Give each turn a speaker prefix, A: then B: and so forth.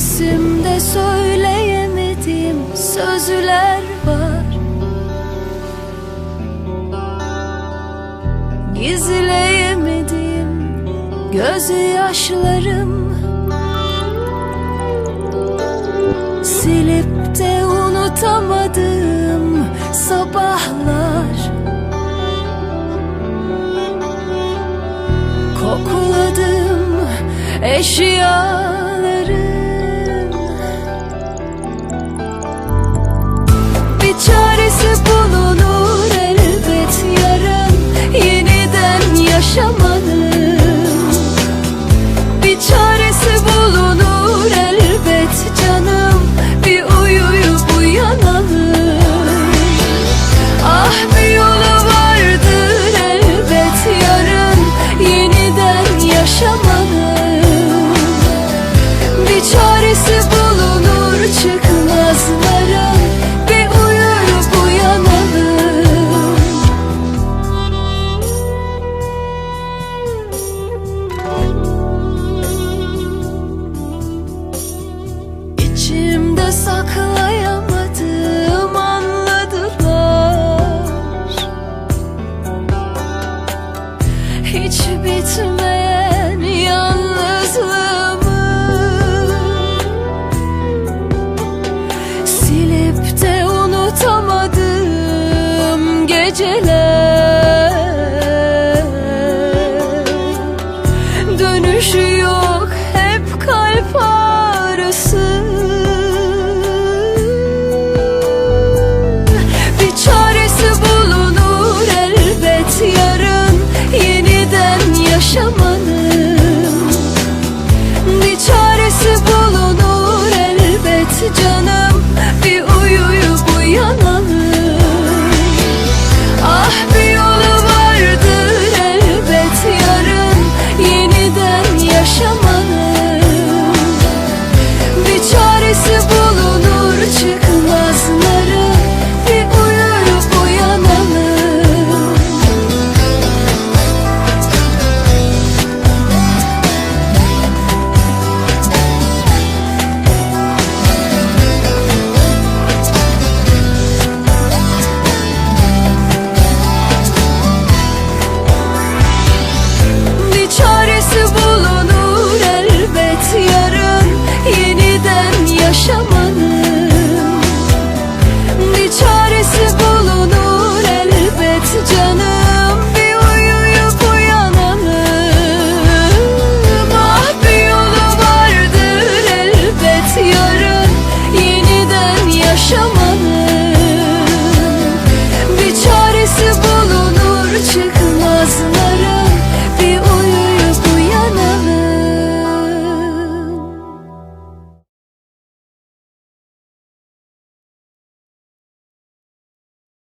A: Sesimde söyleyemediğim sözler var. Gizleyemediğim gözyaşlarım Silip de unutamadığım sabahlar. Kokladım eşyaların Hiç bitmeyen yalnızlığımı Silip de unutamadım geceler